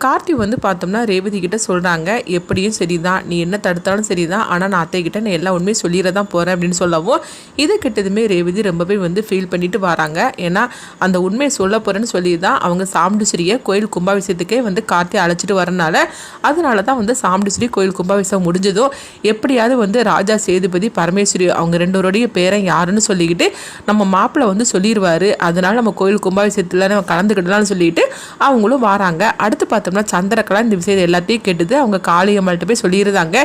கார்த்தி வந்து பார்த்தோம்னா ரேவதி கிட்ட சொல்கிறாங்க எப்படியும் சரிதான் நீ என்ன தடுத்தாலும் சரிதான் ஆனால் நான் அத்தை கிட்ட நான் எல்லா உண்மையும் சொல்லிட தான் போகிறேன் அப்படின்னு சொல்லவும் இது கிட்டதுமே ரேவதி ரொம்பவே வந்து ஃபீல் பண்ணிட்டு வராங்க. ஏன்னா அந்த உண்மையை சொல்ல போகிறேன்னு சொல்லி தான் அவங்க சாமுண்டிஸ்ரீயை கோயில் கும்பாபிஷேகத்துக்கே வந்து கார்த்தி அழைச்சிட்டு வரனால அதனால தான் வந்து சாமுண்டிஸ்ரீ கோயில் கும்பாபிஷேகம் முடிஞ்சதும் எப்படியாவது வந்து ராஜா சேதுபதி பரமேஸ்வரி அவங்க ரெண்டோருடைய பேரை யாருன்னு சொல்லிக்கிட்டு நம்ம மாப்பிள்ளை வந்து சொல்லிடுவார் அதனால நம்ம கோயில் கும்பாபிஷேகத்தில் நம்ம கலந்துக்கிடலாம்னு சொல்லிட்டு அவங்களும் வராங்க. அடுத்து பார்த்தோம்னா சந்திரகலா இந்த விஷயத்தை எல்லாத்தையும் கேட்டுது அவங்க காளியம்மாள்கிட்ட போய் சொல்லியிருந்தாங்க.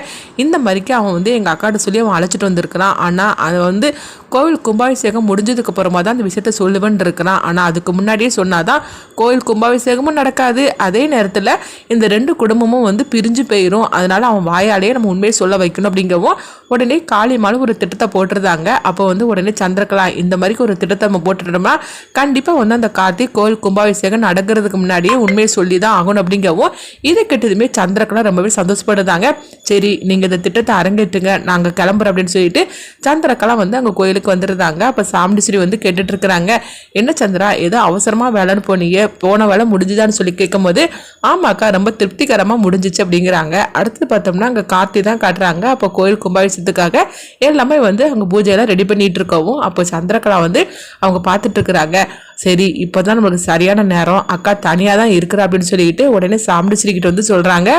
இந்த மாதிரிக்கு அவன் வந்து எங்கள் அக்காட்ட சொல்லி அவன் அழைச்சிட்டு வந்திருக்கிறான் ஆனால் அதை வந்து கோவில் கும்பாபிஷேகம் முடிஞ்சதுக்கு அப்புறமா தான் அந்த விஷயத்த சொல்லுவேன் இருக்கிறான் ஆனால் அதுக்கு முன்னாடியே சொன்னாதான் கோவில் கும்பாபிஷேகமும் நடக்காது. அதே நேரத்தில் இந்த ரெண்டு குடும்பமும் வந்து பிரிஞ்சு போயிடும் அதனால அவன் வாயாலேயே நம்ம உண்மையை சொல்ல வைக்கணும் அப்படிங்கவும் உடனே காளியம்மாலும் ஒரு திட்டத்தை போட்டிருந்தாங்க. அப்போ வந்து உடனே சந்திரகலா இந்த மாதிரி ஒரு திட்டத்தை நம்ம போட்டுட்டோம்னா கண்டிப்பாக வந்து அந்த கார்த்திக் கோவில் கும்பாபிஷேகம் நடக்கிறதுக்கு முன்னாடியே உண்மையை சொல்லி தான் ஆகணும் அப்படிங்கவும் இதை கெட்டதுமே சந்திரகலா ரொம்பவே சந்தோஷப்படுதாங்க சரி நீங்கள் இந்த திட்டத்தை அரங்கேற்றுங்க நாங்கள் கிளம்புறோம் அப்படின்னு சொல்லிட்டு சந்திரகலா வந்து அங்கே கோயிலுக்கு வந்துருந்தாங்க. அப்போ சாமுண்டீஸ்வரி வந்து கேட்டுட்டு இருக்கிறாங்க என்ன சந்திரா ஏதோ அவசரமாக வேலைன்னு போனீங்க போன வேலை முடிஞ்சுதான்னு சொல்லி கேட்கும்போது ஆமாக்கா ரொம்ப திருப்திகரமாக முடிஞ்சிச்சு அப்படிங்கிறாங்க. அடுத்து பார்த்தோம்னா அங்கே கார்த்தி தான் காட்டுறாங்க. அப்போ கோயில் கும்பாபிஷத்துக்காக எல்லாமே வந்து அங்கே பூஜையெல்லாம் ரெடி பண்ணிட்டு இருக்கவும் அப்போ சந்திரகலா வந்து அவங்க பார்த்துட்டு இருக்கிறாங்க சரி இப்போ தான் நம்மளுக்கு சரியான நேரம். அக்கா தனியாக தான் இருக்கிறா அப்படின்னு சொல்லிக்கிட்டு உடனே சாமுண்டீஸ்வரி வந்து சொல்கிறாங்க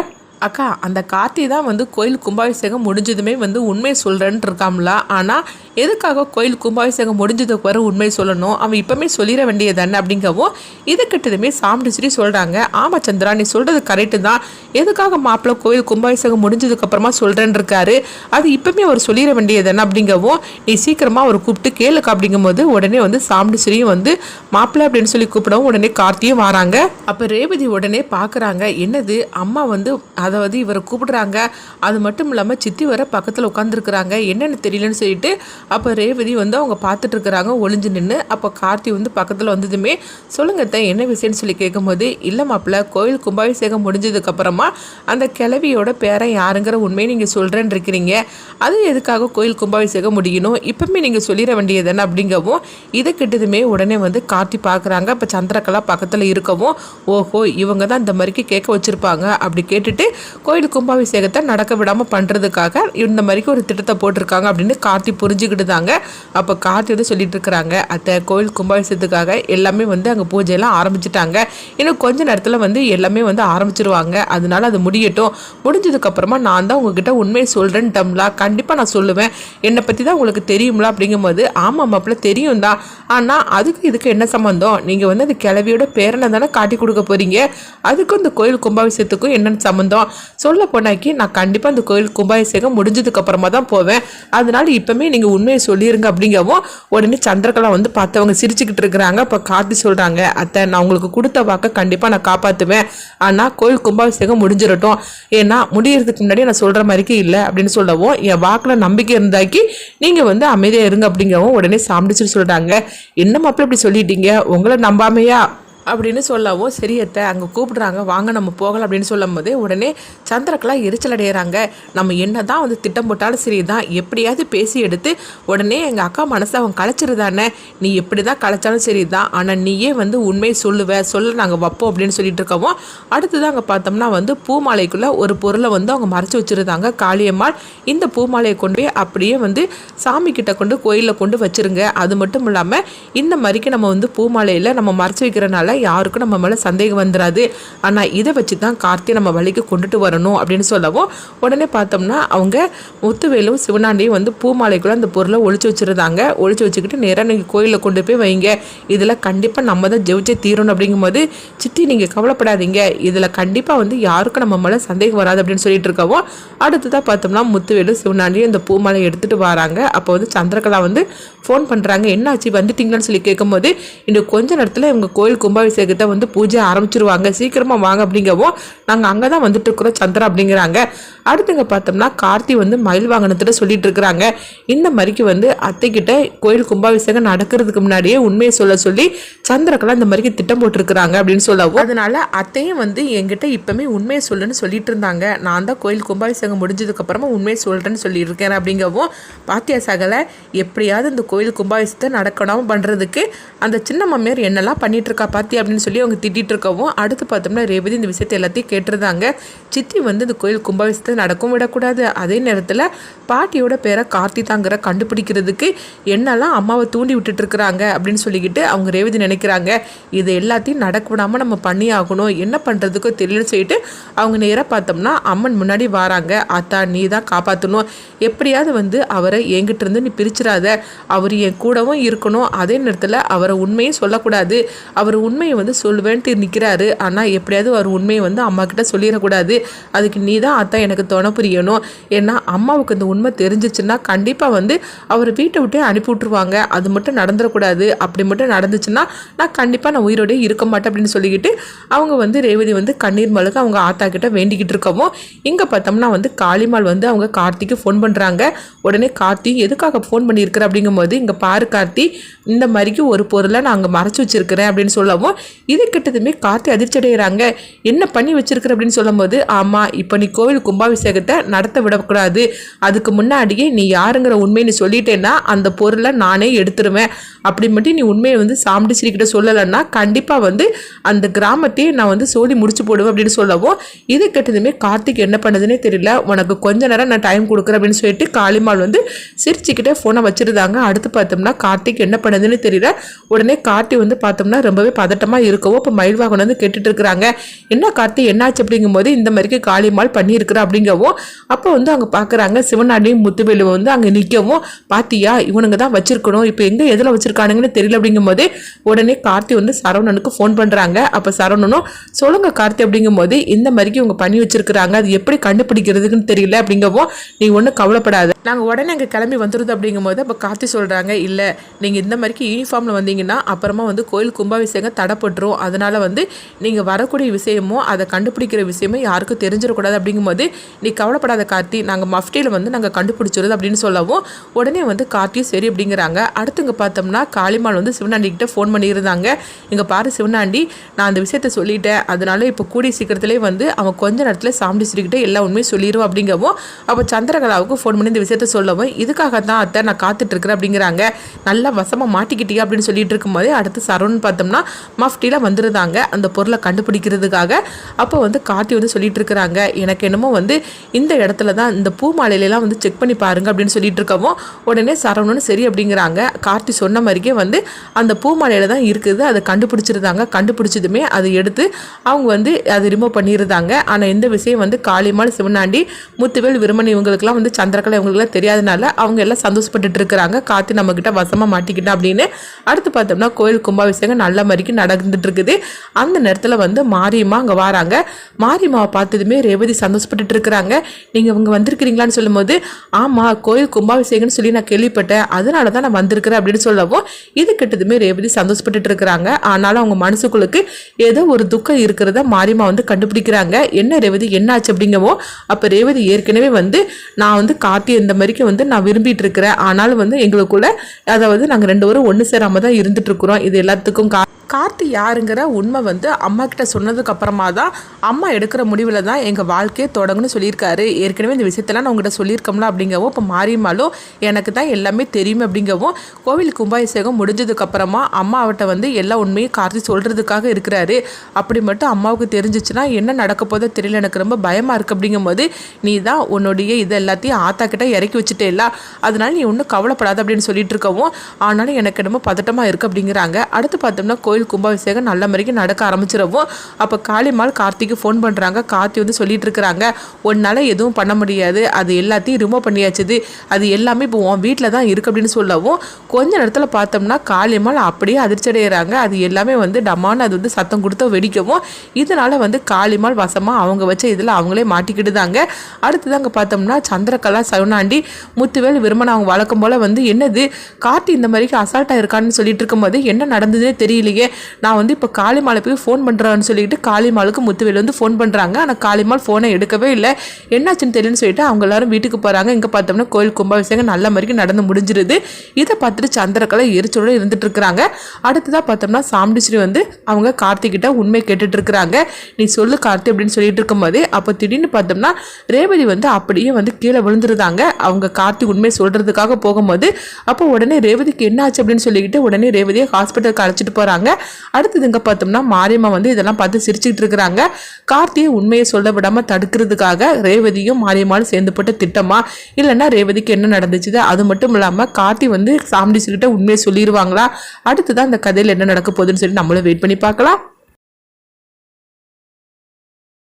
அக்கா அந்த கார்த்தி தான் வந்து கோயில் கும்பாபிஷேகம் முடிஞ்சதுமே வந்து உண்மையை சொல்கிறேன்ட்டு இருக்காம்ல. ஆனால் எதுக்காக கோயில் கும்பாபிஷேகம் முடிஞ்சதுக்கு வர உண்மை சொல்லணும்? அவன் இப்போமே சொல்லிட வேண்டியது தானே அப்படிங்கவும் இது கிட்டதுமே சாமுண்டீஸ்வரி சொல்கிறாங்க ஆமா சந்திரா நீ சொல்கிறது கரெக்டு தான். எதுக்காக மாப்பிள்ளை கோயில் கும்பாபிஷேகம் முடிஞ்சதுக்கப்புறமா சொல்கிறேன் சொல்கிறேன்னு இருக்காரு? அது இப்போமே அவர் சொல்லிட வேண்டியது தானே அப்படிங்கவும் நீ சீக்கிரமாக அவர் கூப்பிட்டு கேளுக்கா அப்படிங்கும்போது உடனே வந்து சாமுண்டீஸ்வரியும் வந்து மாப்பிள்ளை அப்படின்னு சொல்லி கூப்பிடவும் உடனே கார்த்தியும் வராங்க. அப்போ ரேவதி உடனே பார்க்குறாங்க என்னது? அம்மா வந்து அதாவது இவரை கூப்பிடுறாங்க. அது மட்டும் இல்லாமல் சித்தி வர பக்கத்தில் உட்காந்துருக்குறாங்க என்னென்னு தெரியலன்னு சொல்லிட்டு அப்போ ரேவதி வந்து அவங்க பார்த்துட்டு இருக்கிறாங்க ஒளிஞ்சு நின்று அப்போ கார்த்தி வந்து பக்கத்தில் வந்ததுமே சொல்லுங்க தான் என்ன விஷயம்னு சொல்லி கேட்கும்போது இல்லை மாப்பிள்ள கோயில் கும்பாபிஷேகம் முடிஞ்சதுக்கப்புறமா அந்த கிழவியோட பேரை யாருங்கிற உண்மையை நீங்கள் சொல்கிறேன்னு இருக்கிறீங்க. அது எதுக்காக கோயில் கும்பாபிஷேகம் முடியணும்? இப்போமே நீங்கள் சொல்லிட வேண்டியது என்ன? அப்படிங்கவும் இதை கிட்டதுமே உடனே வந்து கார்த்தி பார்க்குறாங்க இப்போ சந்திரகலா பக்கத்தில் இருக்கவும் ஓஹோ இவங்க தான் இந்த மாதிரிக்கு கேட்க வச்சுருப்பாங்க. அப்படி கேட்டுட்டு கோயில் கும்பாபிஷேகத்தை நடக்க விடாமல் பண்ணுறதுக்காக இந்த மாதிரிக்கு ஒரு திட்டத்தை போட்டிருக்காங்க அப்படின்னு கார்த்தி தாங்க அப்போ கார்த்தி வந்து சொல்லிட்டு இருக்கிறாங்க அத்தை கோயில் கும்பாபிஷேகத்துக்காக எல்லாமே வந்து அங்கே பூஜையெல்லாம் ஆரம்பிச்சிட்டாங்க. இன்னும் கொஞ்ச நேரத்தில் வந்து எல்லாமே வந்து ஆரம்பிச்சிருவாங்க. அதனால அது முடியட்டும். முடிஞ்சதுக்கப்புறமா நான் தான் உங்ககிட்ட உண்மையை சொல்கிறேன்ட்டம்லா கண்டிப்பாக நான் சொல்லுவேன். என்னை பற்றி தான் உங்களுக்கு தெரியும்ல அப்படிங்கும்போது ஆமாம் மாப்பிள்ள தெரியும் தான். ஆனால் அதுக்கு இதுக்கு என்ன சம்மந்தம் நீங்கள் வந்து அந்த கிளவியோட பேரனை தானே காட்டி கொடுக்க போகிறீங்க அதுக்கும் இந்த கோயில் கும்பாபிஷேகத்துக்கும் என்னென்ன சம்மந்தம் சொல்ல போனாக்கி நான் கண்டிப்பாக அந்த கோயில் கும்பாபிஷேகம் முடிஞ்சதுக்கப்புறமா தான் போவேன். அதனால இப்பவுமே நீங்கள் உண்மையை சொல்லிடுங்க அப்படிங்கவும் உடனே சந்திரகலா வந்து பார்த்தவங்க சிரிச்சுக்கிட்டு இருக்கிறாங்க. அப்போ கார்த்தி சொல்கிறாங்க அத்தை நான் உங்களுக்கு கொடுத்த வாக்கை கண்டிப்பாக நான் காப்பாற்றுவேன் ஆனால் கோயில் கும்பாபிஷேகம் முடிஞ்சிடட்டும். ஏன்னா முடியறதுக்கு முன்னாடி நான் சொல்கிற மாதிரிக்கு இல்லை அப்படின்னு சொல்லவும் என் வாக்கில் நம்பிக்கை இருந்தாக்கி நீங்கள் வந்து அமைதியாக இருங்க அப்படிங்கவும் உடனே சாம்பிடிச்சு சொல்கிறாங்க என்ன மாப்பிள்ள இப்படி சொல்லிட்டீங்க? உங்களை நம்பாமையா? அப்படின்னு சொல்லவும் சரி அத்தை அங்கே கூப்பிடுறாங்க வாங்க நம்ம போகலாம் அப்படின்னு சொல்லும் போதே உடனே சந்திரக்கெலாம் எரிச்சல் அடைகிறாங்க நம்ம என்ன தான் வந்து திட்டம் போட்டாலும் சரி தான் எப்படியாவது பேசி எடுத்து உடனே எங்கள் அக்கா மனசை அவன் கலைச்சிருதானே? நீ எப்படி தான் கலைச்சாலும் சரி தான் ஆனால் நீயே வந்து உண்மையை சொல்லுவ சொல்ல நாங்கள் வைப்போம் அப்படின்னு சொல்லிட்டு இருக்கவும் அடுத்தது அங்கே பார்த்தோம்னா வந்து பூமாலைக்குள்ளே ஒரு பொருளை வந்து அவங்க மறைச்சி வச்சுருந்தாங்க காளியம்மாள். இந்த பூமாலையை கொண்டு போய் அப்படியே வந்து சாமி கிட்ட கொண்டு கோயிலில் கொண்டு வச்சிருங்க. அது மட்டும் இல்லாமல் இந்த மாதிரிக்கு நம்ம வந்து பூமாலையில் நம்ம மறைச்சி வைக்கிறனால யாருக்கும் நம்ம மேலே சந்தேகம் வந்துடாது ஆனால் இதை வச்சு தான் கார்த்தியை நம்ம வழிக்கு கொண்டுட்டு வரணும் அப்படின்னு சொல்லவும் உடனே பார்த்தோம்னா அவங்க முத்துவேலும் சிவனாண்டியும் வந்து பூமாலைக்குள்ளே அந்த பொருளை ஒழிச்சு வச்சுருந்தாங்க. ஒழிச்சு வச்சுக்கிட்டு நேராக நீங்கள் கோயிலில் கொண்டு போய் வைங்க. இதில் கண்டிப்பாக நம்ம தான் ஜெயிச்சே தீரணும் அப்படிங்கும்போது சிட்டி நீங்கள் கவலைப்படாதீங்க. இதில் கண்டிப்பாக வந்து யாருக்கும் நம்ம மேலே சந்தேகம் வராது அப்படின்னு சொல்லிட்டு இருக்கவும் அடுத்ததாக பார்த்தோம்னா முத்துவேலும் சிவனாண்டியும் இந்த பூமாலை எடுத்துகிட்டு வராங்க. அப்போ வந்து சந்திரகலா வந்து ஃபோன் பண்ணுறாங்க என்னாச்சு? வந்துட்டீங்கன்னு சொல்லி கேட்கும்போது இன்னும் கொஞ்ச நேரத்தில் இவங்க கோயில் கும்பாபிஷேகம் கும்பாபிஷேகத்தை வந்து பூஜை ஆரம்பிச்சிருவாங்க. சீக்கிரமாக வாங்க அப்படிங்கவும் நாங்கள் அங்கே தான் வந்துட்டு இருக்கிறோம் சந்திரா அப்படிங்கிறாங்க. அடுத்துங்க பார்த்தோம்னா கார்த்தி வந்து மயில் வாகனத்தில் சொல்லிட்டு இருக்கிறாங்க இந்த மாதிரிக்கு வந்து அத்தைக்கிட்ட கோயில் கும்பாபிஷேகம் நடக்கிறதுக்கு முன்னாடியே உண்மையை சொல்ல சொல்லி சந்திரக்கெல்லாம் இந்த மாதிரிக்கு திட்டம் போட்டிருக்கிறாங்க அப்படின்னு சொல்லவும் அதனால அத்தையும் வந்து என்கிட்ட இப்பவுமே உண்மையை சொல்லுன்னு சொல்லிட்டு இருந்தாங்க நான் தான் கோயில் கும்பாபிஷேகம் முடிஞ்சதுக்கு அப்புறமா உண்மையை சொல்கிறேன்னு சொல்லியிருக்கேன் அப்படிங்கவும் பாத்தியா சகலை எப்படியாவது இந்த கோயில் கும்பாபிஷேகத்தை நடக்கணும் பண்ணுறதுக்கு அந்த சின்ன மாமியார் என்னெல்லாம் பண்ணிட்டு இருக்கா பாத்தி அப்படின்னு சொல்லி அவங்க திட்டிட்டு இருக்கவும் அடுத்து பார்த்தோம்னா ரேவதி இந்த விஷயத்தை எல்லாத்தையும் கேட்டிருந்தாங்க. சித்தி வந்து இந்த கோயில் கும்பாபிஷத்தை நடக்கும் விடக்கூடாது. அதே நேரத்தில் பாட்டியோட பேரை கார்த்தி தாங்கிற கண்டுபிடிக்கிறதுக்கு என்னெல்லாம் அம்மாவை தூண்டி விட்டுட்டுருக்குறாங்க அப்படின்னு சொல்லிக்கிட்டு அவங்க ரேவதி நினைக்கிறாங்க. இது எல்லாத்தையும் நடக்க விடாமல் நம்ம பண்ணி ஆகணும் என்ன பண்ணுறதுக்கோ தெரியல சொல்லிட்டு அவங்க நேராக பார்த்தோம்னா அம்மன் முன்னாடி வராங்க. அத்தா நீ தான் காப்பாற்றணும் எப்படியாவது வந்து அவரை என்கிட்ட இருந்து நீ பிரிச்சிடாத. அவர் என் கூடவும் இருக்கணும். அதே நேரத்தில் அவரை உண்மையும் சொல்லக்கூடாது. அவர் உண்மை உண்மையை வந்து சொல்லுவேன்ட்டு நிற்கிறாரு ஆனால் எப்படியாவது அவர் உண்மையை வந்து அம்மா கிட்ட சொல்லிடக்கூடாது. அதுக்கு நீ தான் அத்தா எனக்கு துணை புரியணும். ஏன்னா அம்மாவுக்கு இந்த உண்மை தெரிஞ்சிச்சுன்னா கண்டிப்பாக வந்து அவர் வீட்டை விட்டே அனுப்பி விட்ருவாங்க அது மட்டும் நடந்துடக்கூடாது. அப்படி மட்டும் நடந்துச்சுன்னா நான் கண்டிப்பாக நான் உயிரோடய இருக்க மாட்டேன் அப்படின்னு சொல்லிக்கிட்டு அவங்க வந்து ரேவதி வந்து கண்ணீர் மழுக அவங்க ஆத்தா கிட்ட வேண்டிக்கிட்டு இருக்கவும் இங்கே பார்த்தோம்னா வந்து காளிமால் வந்து அவங்க கார்த்திக்கு ஃபோன் பண்ணுறாங்க உடனே கார்த்தி எதுக்காக ஃபோன் பண்ணியிருக்கிற? அப்படிங்கும்போது இங்கே பாரு கார்த்தி இந்த மாதிரிக்கு ஒரு பொருளை நான் அங்கே மறைச்சி வச்சிருக்கிறேன். அப்படின்னு சொல்லவும் இது கிட்டதுமே கார்த்தி அதிர்ச்சி அடைகிறாங்க என்ன பண்ணி வச்சிருக்கிற அப்படின்னு சொல்லும்போது ஆமாம் இப்போ நீ கோவில் கும்பாபிஷேகத்தை நடத்த விடக்கூடாது. அதுக்கு முன்னாடியே நீ யாருங்கிற உண்மையை நீ சொல்லிட்டேன்னா அந்த பொருளை நானே எடுத்துருவேன். அப்படி மட்டும் நீ உண்மையை வந்து சாமிடி கிட்ட சொல்லலைன்னா கண்டிப்பாக வந்து அந்த கிராமத்தையே நான் வந்து சோழி முடிச்சு போடுவேன் அப்படின்னு சொல்லவும் இது கெட்டதுமே கார்த்திக் என்ன பண்ணதுன்னே தெரியல. உனக்கு கொஞ்ச நேரம் நான் டைம் கொடுக்குறேன் அப்படின்னு சொல்லிட்டு காளிமால் வந்து சிரிச்சுக்கிட்டே ஃபோனை வச்சிருந்தாங்க. அடுத்து பார்த்தோம்னா கார்த்திக் என்ன பண்ணதுன்னு தெரியல. உடனே கார்த்தி வந்து பார்த்தோம்னா ரொம்பவே பதட்டமாக இருக்கவும் இப்போ மயில்வாகன் வந்து கேட்டுட்டு இருக்கிறாங்க. என்ன கார்த்தி என்னாச்சு அப்படிங்கும்போது இந்த மாதிரிக்கு காளிமால் பண்ணியிருக்கிறா அப்படிங்கவும் அப்போ வந்து அங்கே பார்க்குறாங்க சிவனாடியும் முத்துவேலு வந்து அங்கே நிற்கவும் பாத்தியா இவனுங்க தான் வச்சிருக்கணும். இப்போ எங்கே எதில் வச்சிருக்கானுங்கன்னு தெரியல அப்படிங்கும்போது உடனே கார்த்தி வந்து சரவணனுக்கு ஃபோன் பண்ணுறாங்க அப்போ சரவணனும் சொல்லுங்க கார்த்தி அப்படிங்கும்போது இந்த மாதிரிக்கு இவங்க பண்ணி வச்சிருக்கிறாங்க. அது எப்படி கண்டுபிடிக்கிறதுக்குன்னு தெரியல அப்படிங்கவும் நீ ஒன்றும் கவலைப்படாத. நாங்கள் உடனே அங்கே கிளம்பி வந்துடுது அப்படிங்கும்போது அப்போ கார்த்தி சொல்கிறாங்க இல்லை நீங்கள் இந்த மாதிரிக்கு யூனிஃபார்மில் வந்தீங்கன்னா அப்புறமா வந்து கோயில் கும்பாபிஷேகம் தடைப்பட்டுரும். அதனால் வந்து நீங்கள் வரக்கூடிய விஷயமோ அதை கண்டுபிடிக்கிற விஷயமோ யாருக்கும் தெரிஞ்சிடக்கூடாது அப்படிங்கும்போது நீ கவலைப்படாத கார்த்தி நாங்கள் மஃப்டியில் வந்து நாங்கள் கண்டுபிடிச்சிருது அப்படின்னு சொல்லவும் உடனே வந்து கார்த்தியும் சரி அப்படிங்கிறாங்க. அடுத்துங்க பார்த்தோம்னா காளிமான் வந்து சிவனாண்டிக்கிட்ட ஃபோன் பண்ணியிருந்தாங்க. இங்கே பாரு சிவனாண்டி நான் அந்த விஷயத்த சொல்லிட்டேன். அதனால இப்போ கூடிய சீக்கிரத்திலே வந்து அவன் கொஞ்ச நேரத்தில் சாமிடி சொல்லிக்கிட்டு எல்லா உண்மையும் சொல்லிடுவோம் அப்படிங்கவும் அப்போ சந்திரகலாவுக்கு ஃபோன் பண்ணி இந்த விஷயத்த சொல்லவும் இதுக்காக தான் அத்தை நான் காத்துட்ருக்குறேன் அப்படிங்கிறாங்க. நல்லா வசமாக மாட்டிக்கிட்டியா அப்படின்னு சொல்லிட்டு இருக்கும்போதே அடுத்து சரவணன் பார்த்தோம்னா மஃப்டியில் வந்துருந்தாங்க. அந்த பொருளை கண்டுபிடிக்கிறதுக்காக அப்போ வந்து கார்த்தி வந்து சொல்லிட்டு இருக்கிறாங்க எனக்கு என்னமோ வந்து இந்த இடத்துல தான் இந்த பூ மாலையிலலாம் வந்து செக் பண்ணி பாருங்க அப்படின்னு சொல்லிட்டு இருக்கவும் உடனே சரவணன் சரி அப்படிங்கிறாங்க. கார்த்தி சொன்ன மாதிரியே வந்து அந்த பூ மாலையில் தான் இருக்குது. அதை கண்டுபிடிச்சிருந்தாங்க. கண்டுபிடிச்சதுமே அதை எடுத்து அவங்க வந்து அதை ரிமூவ் பண்ணியிருந்தாங்க. ஆனால் இந்த விஷயம் வந்து காளிமால் சிவனாண்டி முத்துவேல் விருமன் இவங்களுக்குலாம் வந்து சந்திரகலை இவங்களுக்குலாம் தெரியாதனால அவங்க எல்லாம் சந்தோஷப்பட்டுட்டு இருக்கிறாங்க. கார்த்தி நம்மக்கிட்ட வசமாக மாட்டிக்கிட்டேன் அப்படின்னு. அடுத்து பார்த்தோம்னா கோயில் கும்பாபிஷேகம் நல்ல மாதிரிக்கு நடந்துட்டு இருக்குது அந்த நேரத்தில் வந்து மாரியம்மா அங்கே வராங்க. மாரியம்மாவை பார்த்ததுமே ரேவதி சந்தோஷப்பட்டுட்டு இருக்கிறாங்க நீங்கள் இவங்க வந்திருக்கிறீங்களான்னு சொல்லும்போது ஆமாம் கோயில் கும்பாபிஷேகம்னு சொல்லி நான் கேள்விப்பட்டேன். அதனால தான் நான் வந்திருக்கிறேன் அப்படின்னு சொல்லவும் இது கிட்டதுமே ரேவதி சந்தோஷப்பட்டுட்டு இருக்கிறாங்க ஆனாலும் அவங்க மனசுக்குள்ளுக்கு ஏதோ ஒரு துக்கம் இருக்கிறத மாரியம்மா வந்து கண்டுபிடிக்கிறாங்க. என்ன ரேவதி என்னாச்சு அப்படிங்கவோ அப்போ ரேவதி ஏற்கனவே வந்து நான் வந்து காட்டி இந்த மாதிரிக்கு வந்து நான் விரும்பிட்டு இருக்கிறேன் ஆனாலும் வந்து எங்களுக்குள்ள அதாவது நாங்கள் ரெண்டு பேரும் ஒன்று சேராம தான் இருந்துட்டு இருக்கிறோம் இது எல்லாத்துக்கும் கா கார்த்தி யாருங்கிற உண்மை வந்து அம்மா கிட்ட சொன்னதுக்கப்புறமா தான் அம்மா எடுக்கிற முடிவில் தான் எங்கள் வாழ்க்கையை தொடங்கணும்னு சொல்லியிருக்காரு. ஏற்கனவே இந்த விஷயத்தெல்லாம் நான் உங்கள்கிட்ட சொல்லியிருக்கோம்ல அப்படிங்கவும் இப்போ மாரியம்மாலும் எனக்கு தான் எல்லாமே தெரியும் அப்படிங்கவும் கோவில் கும்பாபிஷேகம் முடிஞ்சதுக்கப்புறமா அம்மா அவட்ட வந்து எல்லா உண்மையும் கார்த்தி சொல்கிறதுக்காக இருக்கிறாரு. அப்படி மட்டும் அம்மாவுக்கு தெரிஞ்சிச்சுன்னா என்ன நடக்க போதோ தெரியல. எனக்கு ரொம்ப பயமாக இருக்குது அப்படிங்கும்போது நீ தான் உன்னுடைய இது எல்லாத்தையும் ஆத்தா கிட்ட இறக்கி வச்சுட்டே இல்லை அதனால நீ ஒன்றும் கவலைப்படாத அப்படின்னு சொல்லிட்டு இருக்கவும் ஆனாலும் எனக்கு என்னமோ பதட்டமாக இருக்குது அப்படிங்கிறாங்க. அடுத்து பார்த்தோம்னா கோயில் கும்பாபிஷேகம் நல்ல மாதிரிக்கு நடக்க ஆரம்பிச்சிடவும் அப்போ காளிமால் கார்த்திக்கு ஃபோன் பண்ணுறாங்க கார்த்தி வந்து சொல்லிட்டு இருக்கிறாங்க உன்னால் எதுவும் பண்ண முடியாது. அது எல்லாத்தையும் ரிமூவ் பண்ணியாச்சுது. அது எல்லாமே இப்போ உன் வீட்டில் தான் இருக்குது அப்படின்னு சொல்லவும் கொஞ்ச நேரத்தில் பார்த்தோம்னா காளிமால் அப்படியே அதிர்ச்சி அடைகிறாங்க அது எல்லாமே வந்து டமான்னு அது வந்து சத்தம் கொடுத்து வெடிக்கவும் இதனால் வந்து காளிமால் வசமாக அவங்க வச்ச இதில் அவங்களே மாட்டிக்கிட்டுதாங்க அடுத்தது அங்கே பார்த்தோம்னா சந்திரகலா சவுனாண்டி முத்துவேல் விரும்பன் அவங்க வழக்கம் போல் வந்து என்னது? கார்த்தி இந்த மாதிரிக்கு அசால்ட்டாக இருக்கான்னு சொல்லிட்டு இருக்கும்போது என்ன நடந்ததுன்னே தெரியலையே. ஓகே நான் வந்து இப்போ காளிமாலை போய் ஃபோன் பண்ணுறேன்னு சொல்லிட்டு காளிமாலுக்கு முத்துவேல் வந்து ஃபோன் பண்ணுறாங்க ஆனால் காளிமால் ஃபோனை எடுக்கவே இல்லை. என்னாச்சுன்னு தெரியும்னு சொல்லிட்டு அவங்க எல்லாரும் வீட்டுக்கு போகிறாங்க இங்கே பார்த்தோம்னா கோயில் கும்பாபிஷேகம் நல்ல மாதிரிக்கு நடந்து முடிஞ்சிருது. இதை பார்த்துட்டு சந்திரகலை எரிச்சலோடு இருந்துட்டு இருக்கிறாங்க. அடுத்ததாக பார்த்தோம்னா சாமுண்டீஸ்வரி வந்து அவங்க கார்த்திகிட்ட உண்மை கேட்டுட்டு இருக்கிறாங்க. நீ சொல்லு கார்த்தி அப்படின்னு சொல்லிட்டு இருக்கும்போது அப்போ திடீர்னு பார்த்தோம்னா ரேவதி வந்து அப்படியே வந்து கீழே விழுந்துருந்தாங்க. அவங்க கார்த்தி உண்மை சொல்கிறதுக்காக போகும்போது அப்போ உடனே ரேவதிக்கு என்ன ஆச்சு அப்படின்னு சொல்லிக்கிட்டு உடனே ரேவதியை ஹாஸ்பிட்டலுக்கு அழைச்சிட்டு போகிறாங்க அடுத்ததுங்க பார்த்தோம்னா மாரியம்மா வந்து இதெல்லாம் பார்த்து சிரிச்சுட்டு இருக்கிறாங்க. கார்த்தியை உண்மையை சொல்ல விடாமல் தடுக்கிறதுக்காக ரேவதியும் மாரியம்மாலும் சேர்ந்து போட்ட திட்டமா? இல்லைன்னா ரேவதிக்கு என்ன நடந்துச்சு அது மட்டும் இல்லாமல் கார்த்தி வந்து சாமுண்டீஸ்வரிகிட்ட உண்மையை சொல்லிடுவாங்களா? அடுத்ததான் அந்த கதையில் என்ன நடக்க போகுதுன்னு சொல்லி நம்மளும் வெயிட் பண்ணி பார்க்கலாம்.